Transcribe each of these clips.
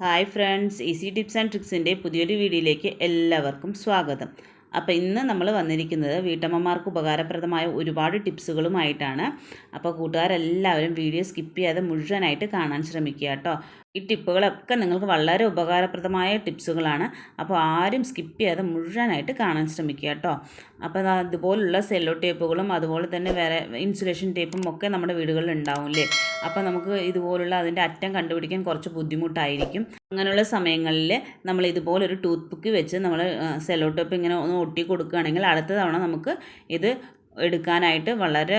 Hi friends easy tips and ട്രിക്സിന്റെ പുതിയൊരു വീഡിയോയിലേക്ക് എല്ലാവർക്കും സ്വാഗതം. അപ്പോൾ ഇന്ന് നമ്മൾ വന്നിരിക്കുന്നത് വീട്ടമ്മമാർക്ക് ഉപകാരപ്രദമായ ഒരുപാട് ടിപ്സുകളുമായിട്ടാണ്. അപ്പോൾ കൂട്ടുകാരെല്ലാവരും വീഡിയോ സ്കിപ്പ് ചെയ്യാതെ മുഴുവനായിട്ട് കാണാൻ ശ്രമിക്കുക കേട്ടോ. ഈ ടിപ്പുകളൊക്കെ നിങ്ങൾക്ക് വളരെ ഉപകാരപ്രദമായ ടിപ്സുകളാണ്. അപ്പോൾ ആരും സ്കിപ്പ് ചെയ്യാതെ മുഴുവനായിട്ട് കാണാൻ ശ്രമിക്കുക കേട്ടോ. അപ്പോൾ അതുപോലുള്ള സെല്ലോ ടേപ്പുകളും അതുപോലെ തന്നെ വേറെ ഇൻസുലേഷൻ ടേപ്പും ഒക്കെ നമ്മുടെ വീടുകളിൽ ഉണ്ടാവില്ലേ അപ്പോൾ നമുക്ക് ഇതുപോലുള്ള അതിന്റെ അറ്റം കണ്ടുപിടിക്കാൻ കുറച്ച് ബുദ്ധിമുട്ടായിരിക്കും. അങ്ങനെയുള്ള സമയങ്ങളിൽ നമ്മൾ ഇതുപോലൊരു ടൂത്ത് പിക്ക് വെച്ച് നമ്മൾ സെല്ലോ ടേപ്പ് ഇങ്ങനെ ഒന്ന് ഒട്ടി കൊടുക്കുകയാണെങ്കിൽ അടുത്ത തവണ നമുക്ക് ഇത് എടുക്കാനായിട്ട് വളരെ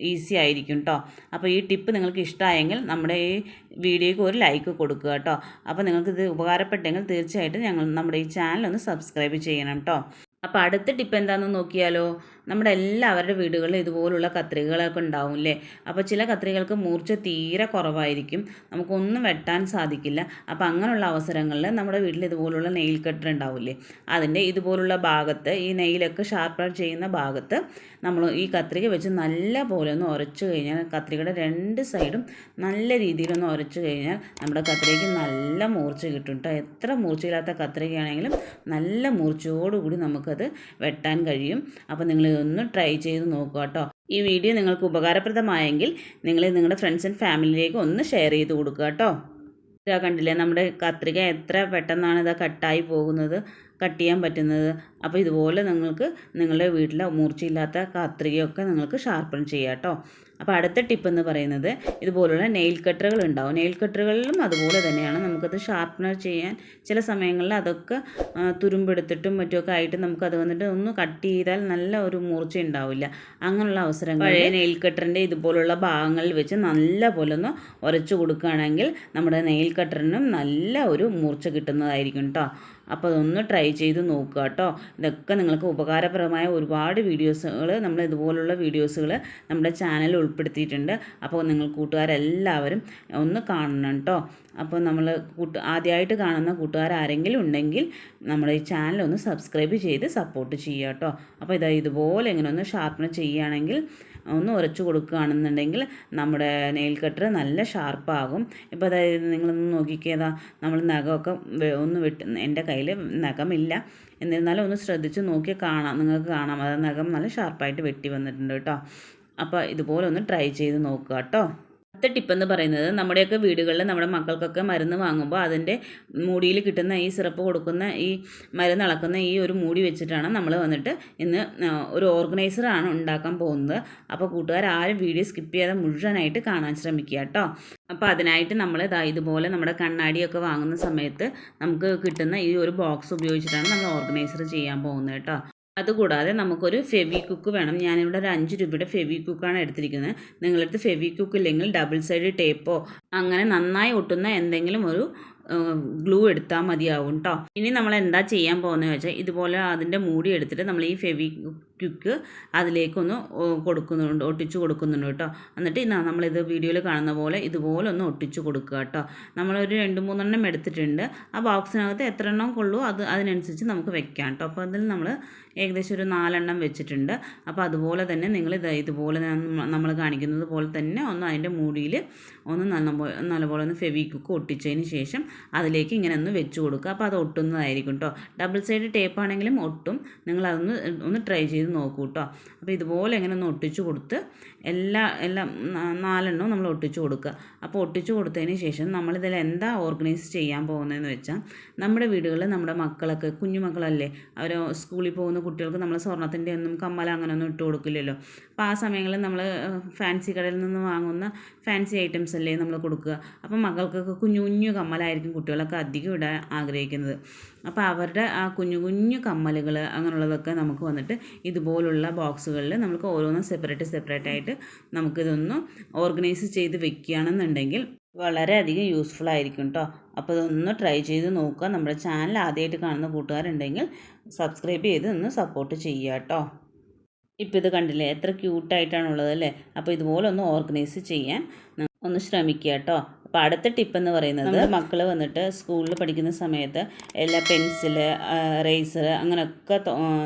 ഈസി ആയിരിക്കും കേട്ടോ അപ്പോൾ ഈ ടിപ്പ് നിങ്ങൾക്ക് ഇഷ്ടമായെങ്കിൽ നമ്മുടെ ഈ വീഡിയോയ്ക്ക് ഒരു ലൈക്ക് കൊടുക്കുക കേട്ടോ അപ്പോൾ നിങ്ങൾക്കിത് ഉപകാരപ്പെട്ടെങ്കിൽ തീർച്ചയായിട്ടും ഞങ്ങൾ നമ്മുടെ ഈ ചാനൽ ഒന്ന് സബ്സ്ക്രൈബ് ചെയ്യണം കേട്ടോ അപ്പോൾ അടുത്ത ടിപ്പ് എന്താണെന്ന് നോക്കിയാലോ? നമ്മുടെ എല്ലാവരുടെ വീടുകളിൽ ഇതുപോലുള്ള കത്രികകളൊക്കെ ഉണ്ടാവും അല്ലേ അപ്പോൾ ചില കത്രികകൾക്ക് മൂർച്ച തീരെ കുറവായിരിക്കും. നമുക്കൊന്നും വെട്ടാൻ സാധിക്കില്ല. അപ്പോൾ അങ്ങനെയുള്ള അവസരങ്ങളിൽ നമ്മുടെ വീട്ടിൽ ഇതുപോലുള്ള നെയിൽ കട്ടർ ഉണ്ടാവില്ലേ? അതിന്റെ ഇതുപോലുള്ള ഭാഗത്ത് ഈ നെയിലൊക്കെ ഷാർപ്പ് ചെയ്യുന്ന ഭാഗത്ത് നമ്മൾ ഈ കത്രിക വെച്ച് നല്ല പോലെ ഒന്ന് ഉരച്ചു കഴിഞ്ഞാൽ കത്രികയുടെ രണ്ട് സൈഡും നല്ല രീതിയിലൊന്ന് ഉരച്ചു കഴിഞ്ഞാൽ നമ്മുടെ കത്രികയ്ക്ക് നല്ല മൂർച്ച കിട്ടും കേട്ടോ എത്ര മൂർച്ചയില്ലാത്ത കത്രികയാണെങ്കിലും നല്ല മൂർച്ചയോടുകൂടി നമുക്കത് വെട്ടാൻ കഴിയും. അപ്പോൾ നിങ്ങൾ ഇതൊന്ന് ട്രൈ ചെയ്ത് നോക്കുക കേട്ടോ. ഈ വീഡിയോ നിങ്ങൾക്ക് ഉപകാരപ്രദമായെങ്കിൽ നിങ്ങൾ നിങ്ങളുടെ ഫ്രണ്ട്സ് ആൻഡ് ഫാമിലിയിലേക്ക് ഒന്ന് ഷെയർ ചെയ്ത് കൊടുക്കുക കേട്ടോ. ഇതാ കണ്ടില്ലേ നമ്മുടെ കത്രിക എത്ര പെട്ടെന്നാണ് ഇതാ കട്ടായി പോകുന്നത് കട്ട് ചെയ്യാൻ പറ്റുന്നത്. അപ്പോൾ ഇതുപോലെ നിങ്ങൾക്ക് നിങ്ങളുടെ വീട്ടിലെ മൂർച്ചയില്ലാത്ത കത്രികയൊക്കെ നിങ്ങൾക്ക് ഷാർപ്പൺ ചെയ്യാം കേട്ടോ. അപ്പോൾ അടുത്ത ടിപ്പ് എന്ന് പറയുന്നത് ഇതുപോലുള്ള നെയിൽ കട്ടറുകൾ ഉണ്ടാവും. നെയിൽ കട്ടറുകളിലും അതുപോലെ തന്നെയാണ് നമുക്കത് ഷാർപ്പ്നർ ചെയ്യാൻ ചില സമയങ്ങളിൽ അതൊക്കെ തുരുമ്പെടുത്തിട്ടും മറ്റുമൊക്കെ ആയിട്ട് നമുക്കത് വന്നിട്ട് ഒന്ന് കട്ട് ചെയ്താൽ നല്ല ഒരു മൂർച്ച ഉണ്ടാവില്ല. അങ്ങനെയുള്ള അവസരങ്ങൾ പഴയ നെയിൽ കട്ടറിന്റെ ഇതുപോലുള്ള ഭാഗങ്ങളിൽ വെച്ച് നല്ല പോലെ ഒന്ന് ഉരച്ചു കൊടുക്കുകയാണെങ്കിൽ നമ്മുടെ നെയിൽ കട്ടറിനും നല്ല ഒരു മൂർച്ച കിട്ടുന്നതായിരിക്കും കേട്ടോ അപ്പോൾ അതൊന്ന് ട്രൈ ചെയ്ത് നോക്കുക കേട്ടോ. ഇതൊക്കെ നിങ്ങൾക്ക് ഉപകാരപ്രദമായ ഒരുപാട് വീഡിയോസുകൾ നമ്മൾ ഇതുപോലുള്ള വീഡിയോസുകൾ നമ്മുടെ ചാനലിൽ ഉൾപ്പെടുത്തിയിട്ടുണ്ട്. അപ്പോൾ നിങ്ങൾ കൂട്ടുകാരെല്ലാവരും ഒന്ന് കാണണം കേട്ടോ അപ്പോൾ നമ്മൾ കൂട്ട് ആദ്യമായിട്ട് കാണുന്ന കൂട്ടുകാർ ആരെങ്കിലും ഉണ്ടെങ്കിൽ നമ്മൾ ഈ ചാനൽ ഒന്ന് സബ്സ്ക്രൈബ് ചെയ്ത് സപ്പോർട്ട് ചെയ്യുക കേട്ടോ അപ്പോൾ ഇതാ ഇതുപോലെ ഇങ്ങനെ ഒന്ന് ഷാർപ്പൺ ചെയ്യുകയാണെങ്കിൽ ഒന്ന് ഉരച്ചു കൊടുക്കുകയാണെന്നുണ്ടെങ്കിൽ നമ്മുടെ നെയിൽ കട്ടർ നല്ല ഷാർപ്പാകും ഇപ്പോൾ അതായത് നിങ്ങളൊന്ന് നോക്കിക്കേതാ നമ്മൾ നഖമൊക്കെ ഒന്ന് വിട്ട് എന്റെ കയ്യിൽ നഖമില്ല. എന്നിരുന്നാലും ഒന്ന് ശ്രദ്ധിച്ച് നോക്കി കാണാം നിങ്ങൾക്ക് കാണാം. അത് നഖം നല്ല ഷാർപ്പായിട്ട് വെട്ടി വന്നിട്ടുണ്ട് കേട്ടോ. അപ്പോൾ ഇതുപോലെ ഒന്ന് ട്രൈ ചെയ്ത് നോക്കുക കേട്ടോ. അടുത്ത ടിപ്പ് എന്ന് പറയുന്നത് നമ്മുടെയൊക്കെ വീടുകളിൽ നമ്മുടെ മക്കൾക്കൊക്കെ മരുന്ന് വാങ്ങുമ്പോൾ അതിന്റെ മൂടിയിൽ കിട്ടുന്ന ഈ സിറപ്പ് കൊടുക്കുന്ന ഈ മരുന്ന് അളക്കുന്ന ഈ ഒരു മൂടി വെച്ചിട്ടാണ് നമ്മൾ വന്നിട്ട് ഇന്ന് ഒരു ഓർഗനൈസറാണ് ഉണ്ടാക്കാൻ പോകുന്നത്. അപ്പോൾ കൂട്ടുകാർ ആരും വീഡിയോ സ്കിപ്പ് ചെയ്യാതെ മുഴുവനായിട്ട് കാണാൻ ശ്രമിക്കുക കേട്ടോ. അപ്പോൾ അതിനായിട്ട് നമ്മൾ ഇതാ ഇതുപോലെ നമ്മുടെ കണ്ണാടിയൊക്കെ വാങ്ങുന്ന സമയത്ത് നമുക്ക് കിട്ടുന്ന ഈ ഒരു ബോക്സ് ഉപയോഗിച്ചിട്ടാണ് നമ്മൾ ഓർഗനൈസർ ചെയ്യാൻ പോകുന്നത് കേട്ടോ. അതുകൂടാതെ നമുക്കൊരു ഫെവി കുക്ക് വേണം. ഞാനിവിടെ ഒരു അഞ്ച് രൂപയുടെ ഫെവി കുക്കാണ് എടുത്തിരിക്കുന്നത്. നിങ്ങളടുത്ത് ഫെവി കുക്ക് ഇല്ലെങ്കിൽ ഡബിൾ സൈഡ് ടേപ്പോ അങ്ങനെ നന്നായി ഒട്ടുന്ന എന്തെങ്കിലും ഒരു ഗ്ലൂ എടുത്താൽ മതിയാവും കേട്ടോ ഇനി നമ്മൾ എന്താ ചെയ്യാൻ പോകുന്നത് വെച്ചാൽ ഇതുപോലെ അതിന്റെ മൂടി എടുത്തിട്ട് നമ്മൾ ഈ ഫെവി ക്യുക്ക് അതിലേക്കൊന്ന് കൊടുക്കുന്നുണ്ട് ഒട്ടിച്ചു കൊടുക്കുന്നുണ്ട് കേട്ടോ എന്നിട്ട് നമ്മളിത് വീഡിയോയിൽ കാണുന്ന പോലെ ഇതുപോലെ ഒന്ന് ഒട്ടിച്ചു കൊടുക്കുക കേട്ടോ നമ്മളൊരു രണ്ട് മൂന്നെണ്ണം എടുത്തിട്ടുണ്ട്. ആ ബോക്സിനകത്ത് എത്ര എണ്ണം കൊള്ളൂ അത് അതിനനുസരിച്ച് നമുക്ക് വെക്കാം കേട്ടോ അപ്പോൾ അതിൽ നമ്മൾ ഏകദേശം ഒരു നാലെണ്ണം വെച്ചിട്ടുണ്ട്. അപ്പോൾ അതുപോലെ തന്നെ നിങ്ങൾ ഇത് ഇതുപോലെ നമ്മൾ കാണിക്കുന്നത് പോലെ തന്നെ ഒന്ന് അതിന്റെ മൂടിയിൽ ഒന്ന് നല്ല നല്ലപോലെ ഒന്ന് ഫെവിക്കുക്ക് ഒട്ടിച്ചതിന് ശേഷം അതിലേക്ക് ഇങ്ങനെ ഒന്ന് വെച്ച് കൊടുക്കുക. അപ്പോൾ അത് ഒട്ടുന്നതായിരിക്കും കേട്ടോ ഡബിൾ സൈഡ് ടേപ്പ് ആണെങ്കിലും ഒട്ടും. നിങ്ങൾ അതൊന്ന് ഒന്ന് ട്രൈ ചെയ്ത് നോക്കൂ കേട്ടോ അപ്പോൾ ഇതുപോലെ ഇങ്ങനെ ഒന്ന് ഒട്ടിച്ചു കൊടുത്ത് എല്ലാ എല്ലാം നാലെണ്ണവും നമ്മൾ ഒട്ടിച്ചു കൊടുക്കുക. അപ്പോൾ ഒട്ടിച്ചു കൊടുത്തതിന് ശേഷം നമ്മളിതിൽ എന്താ ഓർഗനൈസ് ചെയ്യാൻ പോകുന്നതെന്ന് വെച്ചാൽ നമ്മുടെ വീടുകളിൽ നമ്മുടെ മക്കളൊക്കെ കുഞ്ഞുമക്കളല്ലേ അവർ സ്കൂളിൽ പോകുന്ന കുട്ടികൾക്ക് നമ്മൾ സ്വർണത്തിന്റെ ഒന്നും കമ്മൽ അങ്ങനെയൊന്നും ഇട്ട് കൊടുക്കില്ലല്ലോ. അപ്പോൾ ആ സമയങ്ങളിൽ നമ്മൾ ഫാൻസി കടയിൽ നിന്ന് വാങ്ങുന്ന ഫാൻസി ഐറ്റംസ് അല്ലേ നമ്മൾ കൊടുക്കുക. അപ്പോൾ മക്കൾക്കൊക്കെ കുഞ്ഞു കുഞ്ഞു കമ്മലായിരിക്കും കുട്ടികളൊക്കെ അധികം ഇടാൻ ആഗ്രഹിക്കുന്നത്. അപ്പോൾ അവരുടെ ആ കുഞ്ഞു കുഞ്ഞു കമ്മലുകൾ അങ്ങനെയുള്ളതൊക്കെ നമുക്ക് വന്നിട്ട് ഇതുപോലുള്ള ബോക്സുകളിൽ നമുക്ക് ഓരോന്നും സെപ്പറേറ്റ് സെപ്പറേറ്റ് ആയിട്ട് നമുക്കിതൊന്ന് ഓർഗനൈസ് ചെയ്ത് വെക്കുകയാണെന്നുണ്ടെങ്കിൽ വളരെയധികം യൂസ്ഫുൾ ആയിരിക്കും കേട്ടോ അപ്പോൾ ഇതൊന്ന് ട്രൈ ചെയ്ത് നോക്കുക. നമ്മുടെ ചാനൽ ആദ്യമായിട്ട് കാണുന്ന കൂട്ടുകാരുണ്ടെങ്കിൽ സബ്സ്ക്രൈബ് ചെയ്ത് ഒന്ന് സപ്പോർട്ട് ചെയ്യുക കേട്ടോ ഇപ്പോൾ ഇത് കണ്ടില്ലേ? എത്ര ക്യൂട്ടായിട്ടാണുള്ളത് അല്ലേ? അപ്പോൾ ഇതുപോലെ ഒന്ന് ഓർഗനൈസ് ചെയ്യാൻ ഒന്ന് ശ്രമിക്കുക കേട്ടോ അപ്പോൾ അടുത്ത ടിപ്പ് എന്ന് പറയുന്നത് മക്കൾ വന്നിട്ട് സ്കൂളിൽ പഠിക്കുന്ന സമയത്ത് എല്ലാ പെൻസിൽ റേസർ അങ്ങനെയൊക്കെ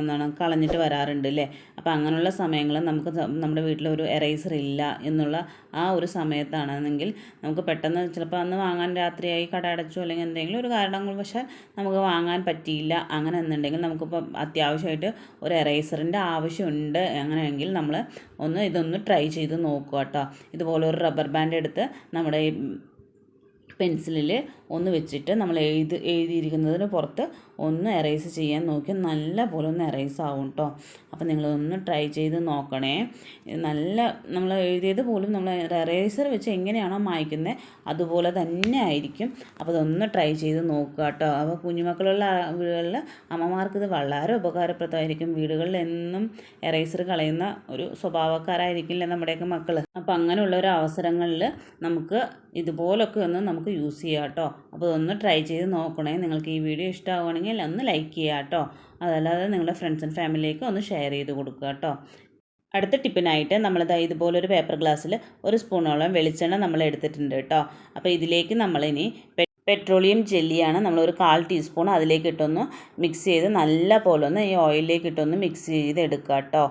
എന്താണ് കളഞ്ഞിട്ട് വരാറുണ്ട് അല്ലേ അപ്പോൾ അങ്ങനെയുള്ള സമയങ്ങൾ നമുക്ക് നമ്മുടെ വീട്ടിൽ ഒരു എറേസർ ഇല്ല എന്നുള്ള ആ ഒരു സമയത്താണെന്നെങ്കിൽ നമുക്ക് പെട്ടെന്ന് ചിലപ്പോൾ അന്ന് വാങ്ങാൻ രാത്രിയായി കട അടച്ചു അല്ലെങ്കിൽ എന്തെങ്കിലും ഒരു കാരണങ്ങൾ പക്ഷേ നമുക്ക് വാങ്ങാൻ പറ്റിയില്ല അങ്ങനെ എന്നുണ്ടെങ്കിൽ നമുക്കിപ്പോൾ അത്യാവശ്യമായിട്ട് ഒരു എറേസറിന്റെ ആവശ്യമുണ്ട് അങ്ങനെയെങ്കിൽ നമ്മൾ ഒന്ന് ഇതൊന്ന് ട്രൈ ചെയ്ത് നോക്കുക കേട്ടോ ഇതുപോലെ ഒരു റബ്ബർ ബാൻഡ് എടുത്ത് നമ്മുടെ ഈ പെൻസിലിൽ ഒന്ന് വെച്ചിട്ട് നമ്മൾ എഴുതി എഴുതിയിരിക്കുന്നതിന് പുറത്ത് ഒന്ന് എറേസ് ചെയ്യാൻ നോക്കി. നല്ല പോലെ ഒന്ന് എറേസ് ആവും കേട്ടോ അപ്പോൾ നിങ്ങളൊന്ന് ട്രൈ ചെയ്ത് നോക്കണേ. നല്ല നമ്മൾ എഴുതിയത് പോലും നമ്മൾ എറേസർ വെച്ച് എങ്ങനെയാണോ മായ്ക്കുന്നത് അതുപോലെ തന്നെ ആയിരിക്കും. അപ്പോൾ അതൊന്ന് ട്രൈ ചെയ്ത് നോക്കുക കേട്ടോ അപ്പോൾ കുഞ്ഞുമക്കളുള്ള വീടുകളിൽ അമ്മമാർക്ക് ഇത് വളരെ ഉപകാരപ്രദമായിരിക്കും. വീടുകളിൽ എന്നും എറേസർ കളയുന്ന ഒരു സ്വഭാവക്കാരായിരിക്കില്ല നമ്മുടെയൊക്കെ മക്കൾ അപ്പോൾ അങ്ങനെയുള്ള ഒരു അവസരങ്ങളിൽ നമുക്ക് ഇതുപോലൊക്കെ ഒന്ന് നമുക്ക് യൂസ് ചെയ്യാം കേട്ടോ അപ്പോൾ ഒന്ന് ട്രൈ ചെയ്ത് നോക്കണേ. നിങ്ങൾക്ക് ഈ വീഡിയോ ഇഷ്ടമാവുകയാണെങ്കിൽ ഒന്ന് ലൈക്ക് ചെയ്യുക കേട്ടോ. അതല്ലാതെ നിങ്ങളുടെ ഫ്രണ്ട്സ് ആൻഡ് ഫാമിലിയിലേക്ക് ഒന്ന് ഷെയർ ചെയ്ത് കൊടുക്കുക കേട്ടോ. അടുത്ത ടിപ്പിനായിട്ട് ഇതുപോലെ ഒരു പേപ്പർ ഗ്ലാസ്സിൽ ഒരു സ്പൂണോളം വെളിച്ചെണ്ണ നമ്മൾ എടുത്തിട്ടുണ്ട് കേട്ടോ. അപ്പോൾ ഇതിലേക്ക് നമ്മളിനി പെട്രോളിയം ജെല്ലിയാണ് നമ്മളൊരു കാൽ ടീസ്പൂൺ അതിലേക്ക് ഇട്ടൊന്ന് മിക്സ് ചെയ്ത് നല്ല പോലെ ഒന്ന് ഈ ഓയിലിലേക്ക് ഇട്ടൊന്ന് മിക്സ് ചെയ്ത് എടുക്കുക കേട്ടോ.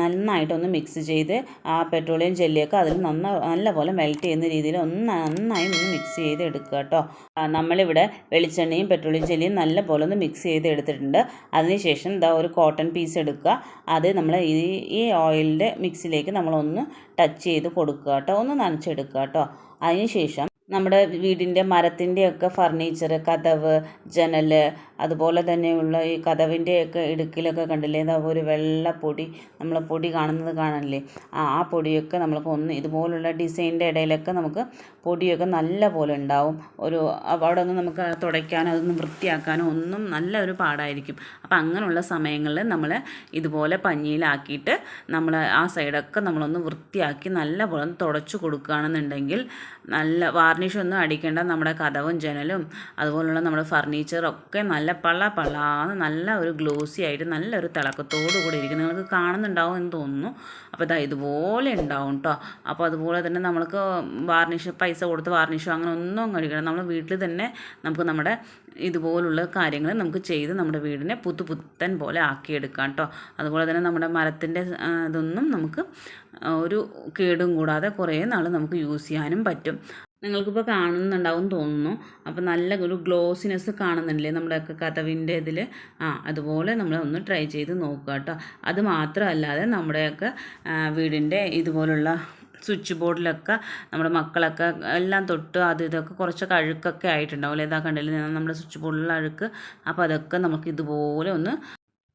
നന്നായിട്ടൊന്ന് മിക്സ് ചെയ്ത് ആ പെട്രോളിയം ജെല്ലിയൊക്കെ അതിൽ നന്ന നല്ലപോലെ മെൽറ്റ് ചെയ്യുന്ന രീതിയിൽ ഒന്ന് നന്നായി ഒന്ന് മിക്സ് ചെയ്ത് എടുക്കുക കേട്ടോ നമ്മളിവിടെ വെളിച്ചെണ്ണയും പെട്രോളിയം ജെല്ലിയും നല്ല പോലെ ഒന്ന് മിക്സ് ചെയ്ത് എടുത്തിട്ടുണ്ട് അതിനുശേഷം ഇതാ ഒരു കോട്ടൺ പീസ് എടുക്കുക. അത് നമ്മൾ ഈ ഈ ഓയിലിന്റെ മിക്സിലേക്ക് നമ്മളൊന്ന് ടച്ച് ചെയ്ത് കൊടുക്കുക കേട്ടോ. ഒന്ന് നനച്ചെടുക്കുക കേട്ടോ. അതിനുശേഷം നമ്മുടെ വീടിന്റെ മരത്തിന്റെയൊക്കെ ഫർണിച്ചർ കതവ് ജനൽ അതുപോലെ തന്നെയുള്ള ഈ കതവിന്റെയൊക്കെ ഇടുക്കിലൊക്കെ കണ്ടില്ലേ? ഇതാ ഒരു വെള്ള പൊടി. നമ്മൾ പൊടി കാണുന്നത് കാണാനില്ലേ? ആ ആ പൊടിയൊക്കെ നമ്മൾക്ക് ഒന്ന് ഇതുപോലുള്ള ഡിസൈനിന്റെ ഇടയിലൊക്കെ നമുക്ക് പൊടിയൊക്കെ നല്ല പോലെ ഉണ്ടാവും. ഒരു അവിടെ ഒന്ന് നമുക്ക് തുടയ്ക്കാനോ അതൊന്ന് വൃത്തിയാക്കാനോ ഒന്നും നല്ല ഒരു പാടായിരിക്കും. അപ്പം അങ്ങനെയുള്ള സമയങ്ങളിൽ നമ്മൾ ഇതുപോലെ പഞ്ഞിയിലാക്കിയിട്ട് നമ്മൾ ആ സൈഡൊക്കെ നമ്മളൊന്ന് വൃത്തിയാക്കി നല്ല പോലെ തുടച്ചു കൊടുക്കുകയാണെന്നുണ്ടെങ്കിൽ നല്ല വാർണിഷ് ഒന്നും അടിക്കേണ്ട. നമ്മുടെ കഥവും ജനലും അതുപോലുള്ള നമ്മുടെ ഫർണിച്ചറൊക്കെ നല്ല പള പളാന്ന് നല്ല ഒരു ഗ്ലോസി ആയിട്ട് നല്ലൊരു തിളക്കത്തോടു കൂടി ഇരിക്കും നിങ്ങൾക്ക് കാണുന്നുണ്ടാവും എന്ന് തോന്നുന്നു. അപ്പോൾ ഇതാ ഇതുപോലെ ഉണ്ടാവും കേട്ടോ അപ്പോൾ അതുപോലെ തന്നെ നമ്മൾക്ക് വാർണിഷ് പൈസ കൊടുത്ത് വാർണിഷോ അങ്ങനെ ഒന്നും കഴിക്കണം നമ്മൾ വീട്ടിൽ തന്നെ നമുക്ക് നമ്മുടെ ഇതുപോലുള്ള കാര്യങ്ങൾ നമുക്ക് ചെയ്ത് നമ്മുടെ വീടിനെ പുത്തു പുത്തൻ പോലെ ആക്കിയെടുക്കാം കേട്ടോ അതുപോലെ തന്നെ നമ്മുടെ മരത്തിന്റെ ഇതൊന്നും നമുക്ക് ഒരു കേടും കൂടാതെ കുറേ നാൾ നമുക്ക് യൂസ് ചെയ്യാനും പറ്റും. നിങ്ങൾക്കിപ്പോൾ കാണുന്നുണ്ടാവും തോന്നുന്നു. അപ്പോൾ നല്ല ഒരു ഗ്ലോസിനെസ് കാണുന്നുണ്ടല്ലേ നമ്മുടെയൊക്കെ കഥവിന്റെ ഇതിൽ ആ അതുപോലെ നമ്മൾ ഒന്ന് ട്രൈ ചെയ്ത് നോക്കുക കേട്ടോ. അത് മാത്രമല്ലാതെ നമ്മുടെയൊക്കെ വീടിന്റെ ഇതുപോലുള്ള സ്വിച്ച് ബോർഡിലൊക്കെ നമ്മുടെ മക്കളൊക്കെ എല്ലാം തൊട്ട് അത് ഇതൊക്കെ കുറച്ചൊക്കെ അഴുക്കൊക്കെ ആയിട്ടുണ്ടാവും അല്ലേ? ഇതാ കണ്ടില്ലേ? നമ്മുടെ സ്വിച്ച് ബോർഡിലുള്ള അഴുക്ക്. അപ്പോൾ അതൊക്കെ നമുക്ക് ഇതുപോലെ ഒന്ന്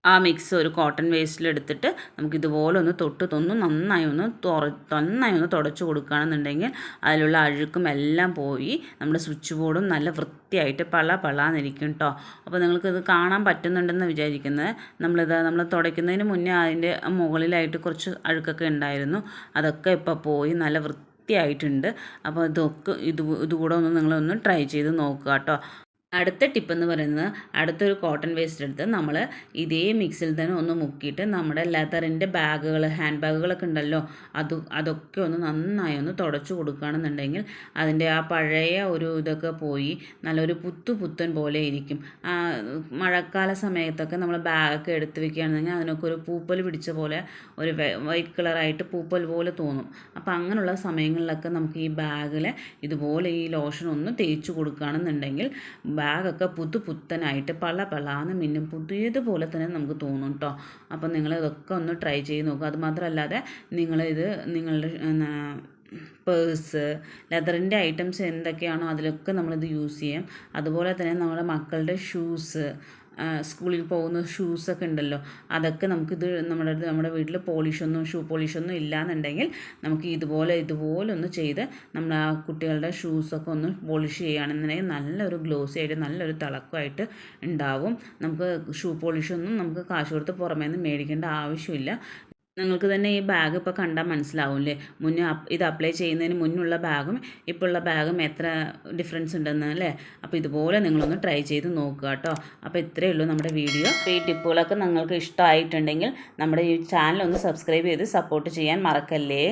ആ മിക്സ് ഒരു കോട്ടൺ വേസ്റ്റിലെടുത്തിട്ട് നമുക്ക് ഇതുപോലെ ഒന്ന് തൊട്ട് തൊന്ന് നന്നായി ഒന്ന് തുറ നന്നായി ഒന്ന് തുടച്ച് കൊടുക്കുകയാണെന്നുണ്ടെങ്കിൽ അതിലുള്ള അഴുക്കും എല്ലാം പോയി. നമ്മുടെ സ്വിച്ച് ബോർഡും നല്ല വൃത്തിയായിട്ട് പള പളാന്നിരിക്കും കേട്ടോ അപ്പോൾ നിങ്ങൾക്കിത് കാണാൻ പറ്റുന്നുണ്ടെന്ന് വിചാരിക്കുന്നത് നമ്മളിത് നമ്മൾ തുടയ്ക്കുന്നതിന് മുന്നേ അതിന്റെ മുകളിലായിട്ട് കുറച്ച് അഴുക്കൊക്കെ ഉണ്ടായിരുന്നു. അതൊക്കെ ഇപ്പോൾ പോയി നല്ല വൃത്തിയായിട്ടുണ്ട്. അപ്പോൾ ഇതൊക്കെ ഇത് ഇതുകൂടെ ഒന്ന് നിങ്ങളൊന്ന് ട്രൈ ചെയ്ത് നോക്കുക കേട്ടോ അടുത്ത ടിപ്പ് എന്ന് പറയുന്നത് അടുത്തൊരു കോട്ടൺ വേസ്റ്റ് എടുത്ത് നമ്മൾ ഇതേ മിക്സിൽ തന്നെ ഒന്ന് മുക്കിയിട്ട് നമ്മുടെ ലെതറിന്റെ ബാഗുകൾ ഹാൻഡ് ബാഗുകളൊക്കെ ഉണ്ടല്ലോ അത് അതൊക്കെ ഒന്ന് നന്നായി ഒന്ന് തുടച്ചു കൊടുക്കുകയാണെന്നുണ്ടെങ്കിൽ അതിന്റെ ആ പഴയ ഒരു ഇതൊക്കെ പോയി നല്ലൊരു പുത്തു പുത്തൻ പോലെ ഇരിക്കും. ആ മഴക്കാല സമയത്തൊക്കെ നമ്മൾ ബാഗൊക്കെ എടുത്ത് വെക്കുകയാണെന്നുണ്ടെങ്കിൽ അതിനൊക്കെ ഒരു പൂപ്പൽ പിടിച്ച പോലെ ഒരു വൈറ്റ് കളറായിട്ട് പൂപ്പൽ പോലെ തോന്നും. അപ്പോൾ അങ്ങനെയുള്ള സമയങ്ങളിലൊക്കെ നമുക്ക് ഈ ബാഗിൽ ഇതുപോലെ ഈ ലോഷൻ ഒന്ന് തേച്ച് കൊടുക്കുകയാണെന്നുണ്ടെങ്കിൽ ബാഗൊക്കെ പുതു പുത്തനായിട്ട് പല പലാന്ന് മിന്നും പുതിയതുപോലെ തന്നെ നമുക്ക് തോന്നും കേട്ടോ അപ്പം നിങ്ങൾ ഇതൊക്കെ ഒന്ന് ട്രൈ ചെയ്ത് നോക്കുക അത് മാത്രമല്ലാതെ നിങ്ങളിത് നിങ്ങളുടെ പേഴ്സ് ലെതറിന്റെ ഐറ്റംസ് എന്തൊക്കെയാണോ അതിലൊക്കെ നമ്മളിത് യൂസ് ചെയ്യും. അതുപോലെ തന്നെ നമ്മുടെ മക്കളുടെ ഷൂസ് സ്കൂളിൽ പോകുന്ന ഷൂസൊക്കെ ഉണ്ടല്ലോ അതൊക്കെ നമുക്കിത് നമ്മുടെ നമ്മുടെ വീട്ടിൽ പോളിഷൊന്നും ഷൂ പോളിഷൊന്നും ഇല്ലയെന്നുണ്ടെങ്കിൽ നമുക്ക് ഇതുപോലെ ഇതുപോലെ ഒന്ന് ചെയ്ത് നമ്മൾ ആ കുട്ടികളുടെ ഷൂസൊക്കെ ഒന്ന് പോളിഷ് ചെയ്യുകയാണെന്നുണ്ടെങ്കിൽ നല്ലൊരു ഗ്ലോസി ആയിട്ട് നല്ലൊരു തിളക്കമായിട്ട് ഉണ്ടാവും. നമുക്ക് ഷൂ പോളിഷൊന്നും നമുക്ക് കാശ് കൊടുത്ത് പുറമേ നിന്ന് മേടിക്കേണ്ട ആവശ്യമില്ല. നിങ്ങൾക്ക് തന്നെ ഈ ബാഗ് ഇപ്പോൾ കണ്ടാൽ മനസ്സിലാവും അല്ലേ മുന്നേ ഇത് അപ്ലൈ ചെയ്യുന്നതിന് മുന്നുള്ള ബാഗും ഇപ്പോൾ ഉള്ള ബാഗും എത്ര ഡിഫറൻസ് ഉണ്ടെന്ന് അല്ലേ? അപ്പോൾ ഇതുപോലെ നിങ്ങളൊന്ന് ട്രൈ ചെയ്ത് നോക്കുക കേട്ടോ. അപ്പോൾ ഇത്രയേ ഉള്ളൂ നമ്മുടെ വീഡിയോ ഈ ടിപ്പുകളൊക്കെ നിങ്ങൾക്ക് ഇഷ്ടമായിട്ടുണ്ടെങ്കിൽ നമ്മുടെ ഈ ചാനൽ ഒന്ന് സബ്സ്ക്രൈബ് ചെയ്ത് സപ്പോർട്ട് ചെയ്യാൻ മറക്കല്ലേ?